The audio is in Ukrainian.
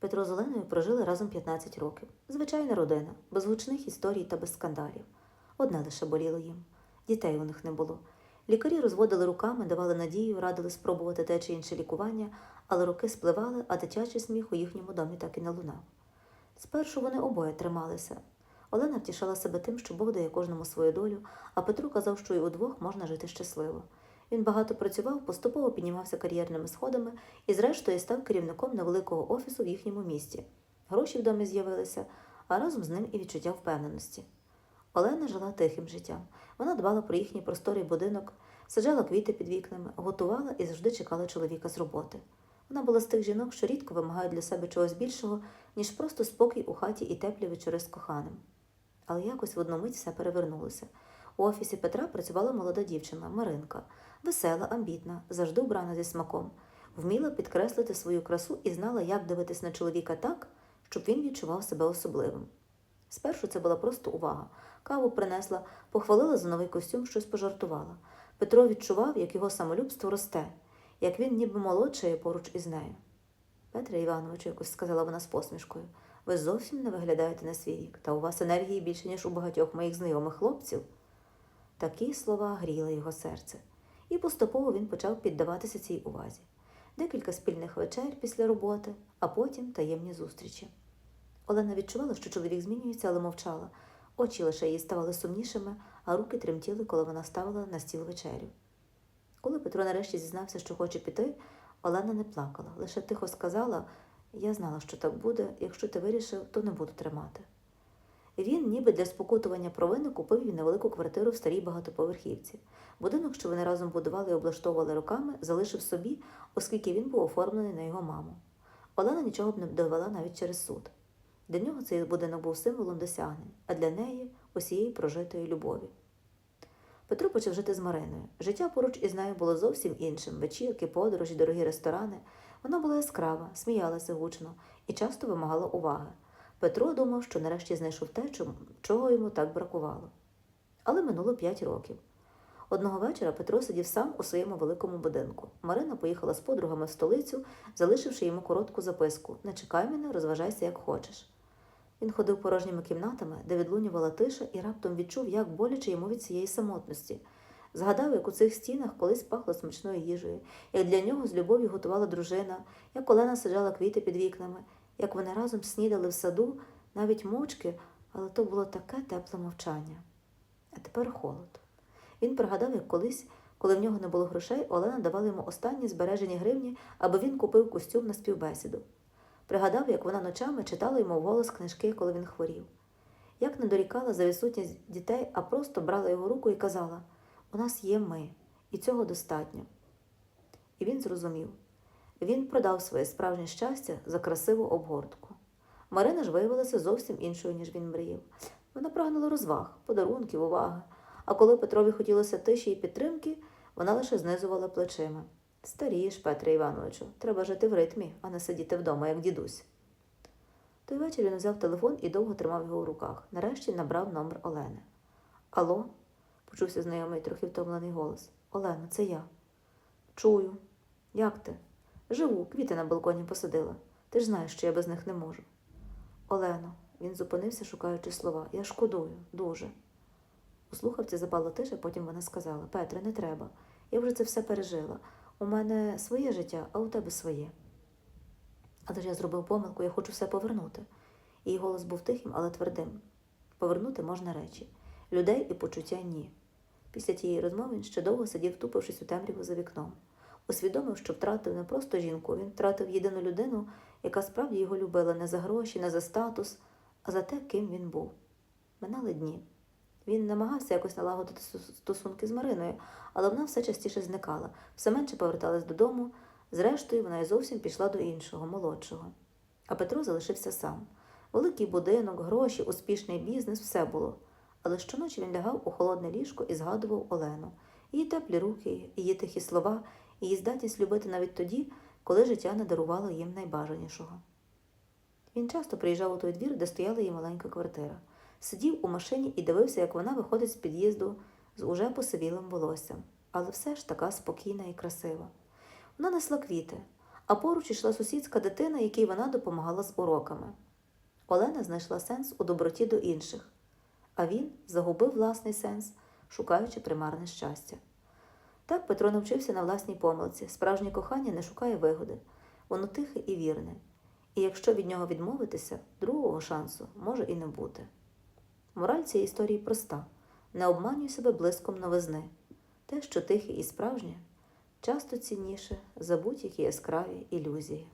Петро з Оленою прожили разом 15 років. Звичайна родина, без гучних історій та без скандалів. Одне лише боліло їм дітей у них не було. Лікарі розводили руками, давали надію, радили спробувати те чи інше лікування, але роки спливали, а дитячий сміх у їхньому домі так і не лунав. Спершу вони обоє трималися. Олена втішала себе тим, що Бог дає кожному свою долю, а Петро казав, що й удвох можна жити щасливо. Він багато працював, поступово піднімався кар'єрними сходами і, зрештою, став керівником невеликого офісу в їхньому місті. Гроші в домі з'явилися, а разом з ним і відчуття впевненості. Олена жила тихим життям. Вона дбала про їхній просторий будинок, саджала квіти під вікнами, готувала і завжди чекала чоловіка з роботи. Вона була з тих жінок, що рідко вимагають для себе чогось більшого, ніж просто спокій у хаті і теплі вечори з коханим. Але якось в одну мить все перевернулося. У офісі Петра працювала молода дівчина Маринка, весела, амбітна, завжди вбрана зі смаком, вміла підкреслити свою красу і знала, як дивитись на чоловіка так, щоб він відчував себе особливим. Спершу це була просто увага. Каву принесла, похвалила за новий костюм, щось пожартувала. Петро відчував, як його самолюбство росте, як він ніби молодшає поруч із нею. Петре Івановичу, якось сказала вона з посмішкою, ви зовсім не виглядаєте на свій вік, та у вас енергії більше, ніж у багатьох моїх знайомих хлопців. Такі слова гріли його серце, і поступово він почав піддаватися цій увазі. Декілька спільних вечер після роботи, а потім таємні зустрічі. Олена відчувала, що чоловік змінюється, але мовчала. Очі лише її ставали сумнішими, а руки тремтіли, коли вона ставила на стіл вечерю. Коли Петро нарешті зізнався, що хоче піти, Олена не плакала, лише тихо сказала: Я знала, що так буде, якщо ти вирішив, то не буду тримати. Він, ніби для спокутування провини, купив їй невелику квартиру в старій багатоповерхівці. Будинок, що вони разом будували і облаштовували роками, залишив собі, оскільки він був оформлений на його маму. Олена нічого б не довела навіть через суд. Для нього цей будинок був символом досягнень, а для неї усієї прожитої любові. Петро почав жити з Мариною. Життя поруч із нею було зовсім іншим: вечірки, подорожі, дорогі ресторани. Вона була яскрава, сміялася гучно і часто вимагала уваги. Петро думав, що нарешті знайшов те, чого йому так бракувало. Але минуло п'ять років. Одного вечора Петро сидів сам у своєму великому будинку. Марина поїхала з подругами в столицю, залишивши йому коротку записку Не чекай мене, розважайся, як хочеш. Він ходив порожніми кімнатами, де відлунювала тиша, і раптом відчув, як боляче йому від цієї самотності. Згадав, як у цих стінах колись пахло смачною їжею, як для нього з любов'ю готувала дружина, як Олена саджала квіти під вікнами, як вони разом снідали в саду, навіть мовчки, але то було таке тепле мовчання. А тепер холод. Він пригадав, як колись, коли в нього не було грошей, Олена давала йому останні збережені гривні, аби він купив костюм на співбесіду. Пригадав, як вона ночами читала йому вголос книжки, коли він хворів. Як не дорікала за відсутність дітей, а просто брала його руку і казала: У нас є ми, і цього достатньо. І він зрозумів. Він продав своє справжнє щастя за красиву обгортку. Марина ж виявилася зовсім іншою, ніж він мріяв. Вона прагнула розваг, подарунків, уваги. А коли Петрові хотілося тиші і підтримки, вона лише знизувала плечима. Старієш, Петре Івановичу, треба жити в ритмі, а не сидіти вдома, як дідусь. Той вечір він взяв телефон і довго тримав його в руках. Нарешті набрав номер Олени. Алло, почувся знайомий трохи втомлений голос. Олена, це я. Чую. Як ти? Живу, квіти на балконі посадила. Ти ж знаєш, що я без них не можу. Олено, він зупинився, шукаючи слова. Я шкодую, дуже. У слухавці запала тиша, потім вона сказала: Петре, не треба. Я вже це все пережила. У мене своє життя, а у тебе своє. Але ж я зробив помилку, я хочу все повернути. Її голос був тихим, але твердим. Повернути можна речі, людей і почуття ні. Після тієї розмови він ще довго сидів, втупившись у темряву за вікном. Усвідомив, що втратив не просто жінку, він втратив єдину людину, яка справді його любила не за гроші, не за статус, а за те, ким він був. Минали дні. Він намагався якось налагодити стосунки з Мариною, але вона все частіше зникала, все менше поверталась додому. Зрештою, вона й зовсім пішла до іншого, молодшого. А Петро залишився сам. Великий будинок, гроші, успішний бізнес все було. Але щоночі він лягав у холодне ліжко і згадував Олену, її теплі руки, її тихі слова, її здатність любити навіть тоді, коли життя не дарувало їм найбажанішого. Він часто приїжджав у той двір, де стояла її маленька квартира. Сидів у машині і дивився, як вона виходить з під'їзду з уже посивілим волоссям, але все ж така спокійна і красива. Вона несла квіти, а поруч ішла сусідська дитина, якій вона допомагала з уроками. Олена знайшла сенс у доброті до інших, а він загубив власний сенс, шукаючи примарне щастя. Так Петро навчився на власній помилці. Справжнє кохання не шукає вигоди, воно тихе і вірне. І якщо від нього відмовитися, другого шансу може і не бути. Мораль цієї історії проста: не обманюй себе блиском новизни. Те, що тихе і справжнє, часто цінніше за будь-які яскраві ілюзії.